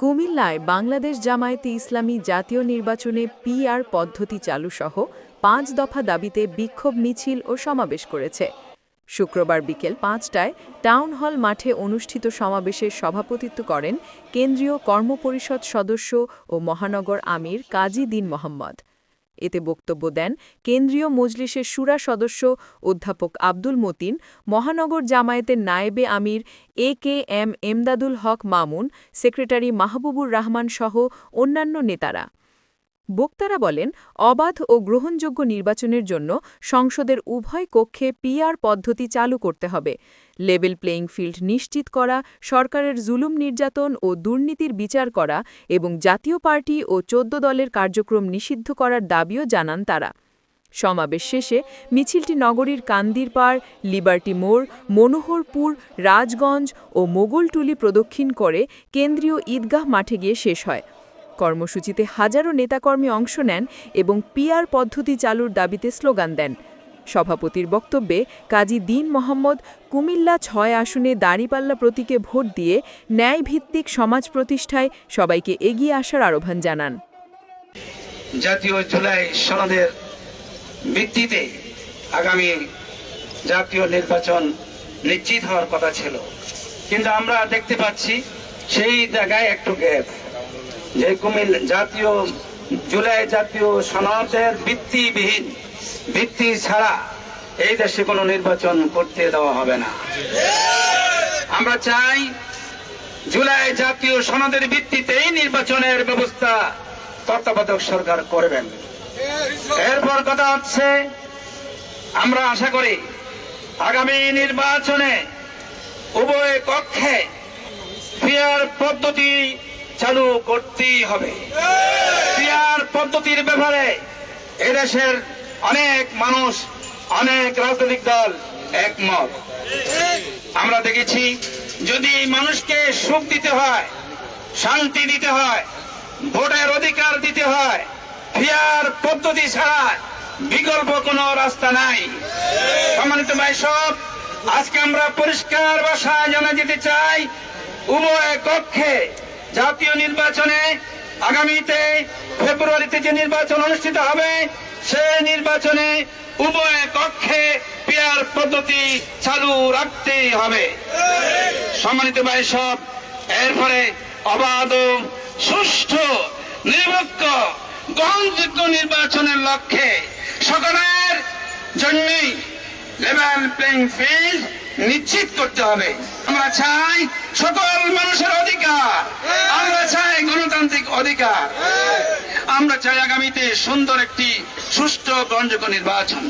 কুমিল্লায় বাংলাদেশ জামায়াতে ইসলামী জাতীয় নির্বাচনে পিআর পদ্ধতি চালু সহ পাঁচ দফা দাবিতে বিক্ষোভ মিছিল ও সমাবেশ করেছে। শুক্রবার বিকেল পাঁচটায় টাউন হল মাঠে অনুষ্ঠিত সমাবেশের সভাপতিত্ব করেন কেন্দ্রীয় কর্মপরিষদ সদস্য ও মহানগর আমির কাজী দিন মোহাম্মদ। এতে বক্তব্য দেন কেন্দ্রীয় মজলিসের সুরা সদস্য অধ্যাপক আব্দুল মতিন, মহানগর জামায়াতের নায়েবে আমির A K M Emdadul Haque Mamun, secretary Mahbubur Rahman সহ অন্যান্য নেতারা। বক্তারা বলেন, অবাধ ও গ্রহণযোগ্য নির্বাচনের জন্য সংসদের উভয় কক্ষে পিআর পদ্ধতি চালু করতে হবে। লেভেল প্লেয়িং ফিল্ড নিশ্চিত করা, সরকারের জুলুম নির্যাতন ও দুর্নীতির বিচার করা এবং জাতীয় পার্টি ও চোদ্দ দলের কার্যক্রম নিষিদ্ধ করার দাবিও জানান তারা। সমাবেশ শেষে মিছিলটি নগরীর কান্দিরপাড় লিবার্টি মোড়, মনোহরপুর, রাজগঞ্জ ও মোগলটুলি প্রদক্ষিণ করে কেন্দ্রীয় ঈদগাহ মাঠে গিয়ে শেষ হয়। কর্মসূচিতে হাজারো নেতাকর্মী অংশ নেন এবং পিআর পদ্ধতি চালুর দাবিতে স্লোগান দেন। সভাপতির বক্তব্যে কাজী দিন মোহাম্মদ কুমিল্লা ছয় আসনে দাঁড়িপাল্লা প্রতীকে ভোট দিয়ে ন্যায়ভিত্তিক সমাজ প্রতিষ্ঠায় সবাইকে এগিয়ে আসার আহ্বান জানান। জাতীয় জুলাই সনদের ভিত্তিতে আগামী জাতীয় নির্বাচন নিশ্চিত হওয়ার কথা ছিল। কিন্তু আমরা দেখতে পাচ্ছি সেই জায়গায় একটু গ্যাপ। যে কুমিল জাতীয়, জুলাই জাতীয় সনদের ভিত্তিবিহীন, ভিত্তি ছাড়া এই দেশে কোনো নির্বাচন করতে দেওয়া হবে না। আমরা চাই জুলাই জাতীয় সনদের ভিত্তিতেই নির্বাচনের ব্যবস্থা তত্ত্বাবধায়ক সরকার করবেন। এরপর কথা হচ্ছে, আমরা আশা করি আগামী নির্বাচনে উভয় কক্ষে পিয়ার পদ্ধতি চালু করতেই হবে। পিয়ার পদ্ধতির ব্যাপারে এদেশের অনেক মানুষ, অনেক রাজনৈতিক দল একমত। আমরা দেখেছি, যদি মানুষকে সুখ দিতে হয়, শান্তি দিতে হয়, ভোটের অধিকার দিতে হয় ফিয়ার পদ্ধতি ছাড়া বিকল্প কোনো রাস্তা নাই। সম্মানিত ভাই সব, আজকে আমরা পরিষ্কার ভাষায় জানা যেতে চাই, উভয় কক্ষে জাতীয় নির্বাচনে আগামীতে ফেব্রুয়ারিতে যে নির্বাচন অনুষ্ঠিত হবে, সে নির্বাচনে উভয় কক্ষে পেয়ার পদ্ধতি চালু রাখতেই হবে। সম্মানিত ভাই সব, এরপরে অবাধ সুষ্ঠু নিরপেক্ষ গ্রহণযোগ্য নির্বাচনের লক্ষ্যে সকলের জন্যই লেভেল প্লেইং ফিল্ড নিশ্চিত করতে হবে। আমরা চাই সকল মানুষের অধিকার। আমরা চাই গণতান্ত্রিক অধিকার। আমরা চাই আগামীতে সুন্দর একটি সুষ্ঠু গ্রহণযোগ্য নির্বাচন